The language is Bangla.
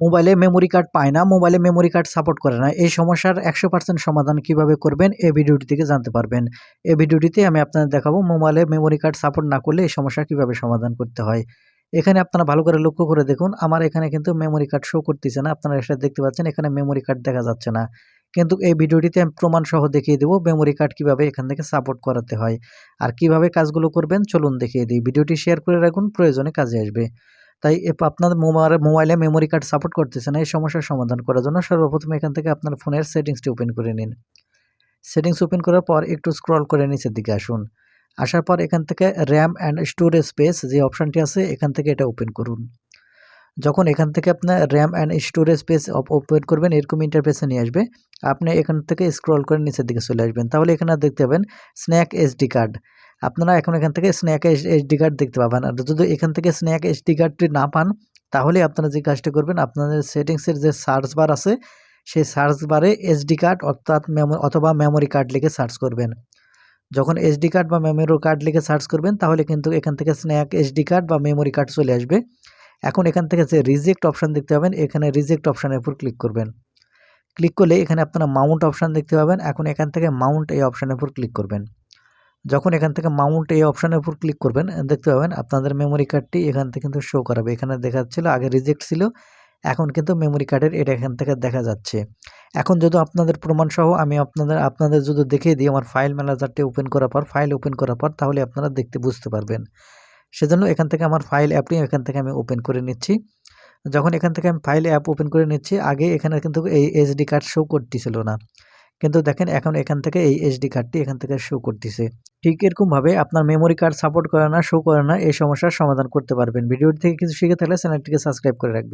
মোবাইলে মেমোরি কার্ড পায় না, মোবাইলে মেমোরি কার্ড সাপোর্ট করে না। এই সমস্যার একশো পার্সেন্ট সমাধান কীভাবে করবেন, এই ভিডিওটি থেকে জানতে পারবেন। এই ভিডিওটিতে আমি আপনাদের দেখাবো মোবাইলে মেমোরি কার্ড সাপোর্ট না করলে এই সমস্যা কীভাবে সমাধান করতে হয়। এখানে আপনারা ভালো করে লক্ষ্য করে দেখুন, আমার এখানে কিন্তু মেমোরি কার্ড শো করতেছে না। আপনারা এটা দেখতে পাচ্ছেন, এখানে মেমোরি কার্ড দেখা যাচ্ছে না। কিন্তু এই ভিডিওটিতে আমি প্রমাণসহ দেখিয়ে দেবো মেমোরি কার্ড কীভাবে এখান থেকে সাপোর্ট করাতে হয়। আর কীভাবে কাজগুলো করবেন, চলুন দেখিয়ে দিই। ভিডিওটি শেয়ার করে রাখুন, প্রয়োজনে কাজে আসবে। তাই মোবাইলে মোবাইলে মেমোরি কার্ড সাপোর্ট করতেছে না এই সমস্যার সমাধান করার জন্য সর্বপ্রথম এখান থেকে আপনার ফোনের সেটিংসটি ওপেন করে নিন। সেটিংস ওপেন করার পর একটু স্ক্রল করে নিচের দিকে আসুন। আসার পর এখান থেকে র্যাম অ্যান্ড স্টোরেজ স্পেস যে অপশানটি আছে, এখান থেকে এটা ওপেন করুন। যখন এখান থেকে আপনার RAM and storage space open করবেন, এরকম ইন্টারফেসে নিয়ে আসবে। আপনি এখান থেকে স্ক্রল করে নিচের দিকে চলে আসবেন। তাহলে এখানে দেখতে পাবেন স্ন্যাক এসডি কার্ড আপনারা এখন এখান থেকে স্ন্যাক এইচডি কার্ড দেখতে পাবেন। আর যদি এখান থেকে স্ন্যাক এইচডি কার্ডটি না পান, তাহলে আপনারা যে কাজটি করবেন, আপনাদের সেটিংসের যে সার্চ বার আছে, সেই সার্চ বারে এসডি কার্ড অর্থাৎ অথবা মেমোরি কার্ড লিখে সার্চ করবেন। যখন এসডি কার্ড বা মেমোরি কার্ড লিখে সার্চ করবেন, তাহলে কিন্তু এখান থেকে স্ন্যাক এসডি কার্ড বা মেমোরি কার্ড চলে আসবে। এখন এখান থেকে যে রিজেক্ট অপশান দেখতে পাবেন, এখানে রিজেক্ট অপশানের উপর ক্লিক করবেন। ক্লিক করলে এখানে আপনারা মাউন্ট অপশান দেখতে পাবেন। এখন এখান থেকে মাউন্ট এই অপশানের উপর ক্লিক করবেন। যখন এখান থেকে মাউন্ট এই অপশানের উপর ক্লিক করবেন, দেখতে পাবেন আপনাদের মেমোরি কার্ডটি এখান থেকে কিন্তু শো করাবে। এখানে দেখা যাচ্ছিল, আগে রিজেক্ট ছিল, এখন কিন্তু মেমোরি কার্ডের এটা এখান থেকে দেখা যাচ্ছে। এখন যদি আপনাদের প্রমাণসহ আমি আপনাদের আপনাদের যদি দেখিয়ে দিই, আমার ফাইল ম্যানেজারটি ওপেন করার পর ফাইল ওপেন করার পর, তাহলে আপনারা দেখতে বুঝতে পারবেন। সেজন্য এখান থেকে আমার ফাইল অ্যাপটি এখান থেকে আমি ওপেন করে নিচ্ছি। যখন এখান থেকে আমি ফাইল অ্যাপ ওপেন করে নিচ্ছি, আগে এখানে কিন্তু এই এইচডি কার্ড শো করতেছিল না। কিন্তু দেখেন এখন এখান থেকে এই এইচডি কার্ডটি এখান থেকে শো করতেছে। ঠিক এরকমভাবে আপনার মেমোরি কার্ড সাপোর্ট করে না শো করে না, এই সমস্যার সমাধান করতে পারবেন। ভিডিওটি থেকে কিছু শিখে থাকলে চ্যানেলটিকে সাবস্ক্রাইব করে রাখবেন।